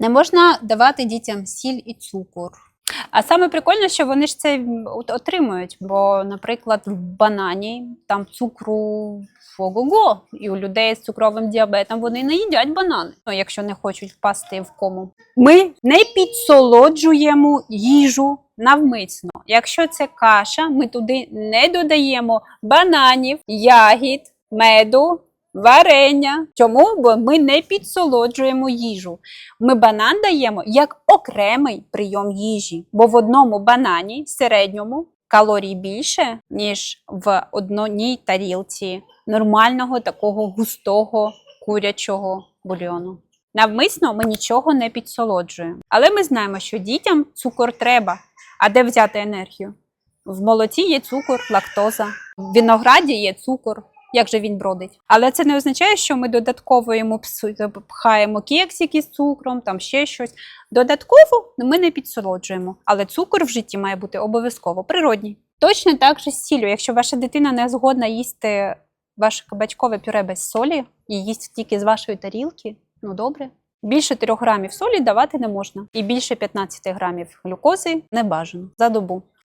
Не можна давати дітям сіль і цукор. А саме прикольне, що вони ж це отримують. Бо, наприклад, в банані там цукру ого-го, і у людей з цукровим діабетом вони не їдять банани, ну, якщо не хочуть впасти в кому. Ми не підсолоджуємо їжу навмисно. Якщо це каша, ми туди не додаємо бананів, ягід, меду. Варення. Чому? Бо ми не підсолоджуємо їжу. Ми банан даємо як окремий прийом їжі, бо в одному банані середньому калорій більше, ніж в одній тарілці нормального такого густого курячого бульйону. Навмисно ми нічого не підсолоджуємо. Але ми знаємо, що дітям цукор треба. А де взяти енергію? В молоці є цукор, лактоза, в винограді є цукор. Як же він бродить? Але це не означає, що ми додатково йому пхаємо кексики з цукром, там ще щось. Додатково ми не підсолоджуємо, але цукор в житті має бути обов'язково природній. Точно так же з сіллю. Якщо ваша дитина не згодна їсти ваше кабачкове пюре без солі і їсть тільки з вашої тарілки, ну добре. Більше 3 грамів солі давати не можна, і більше 15 грамів глюкози не бажано за добу.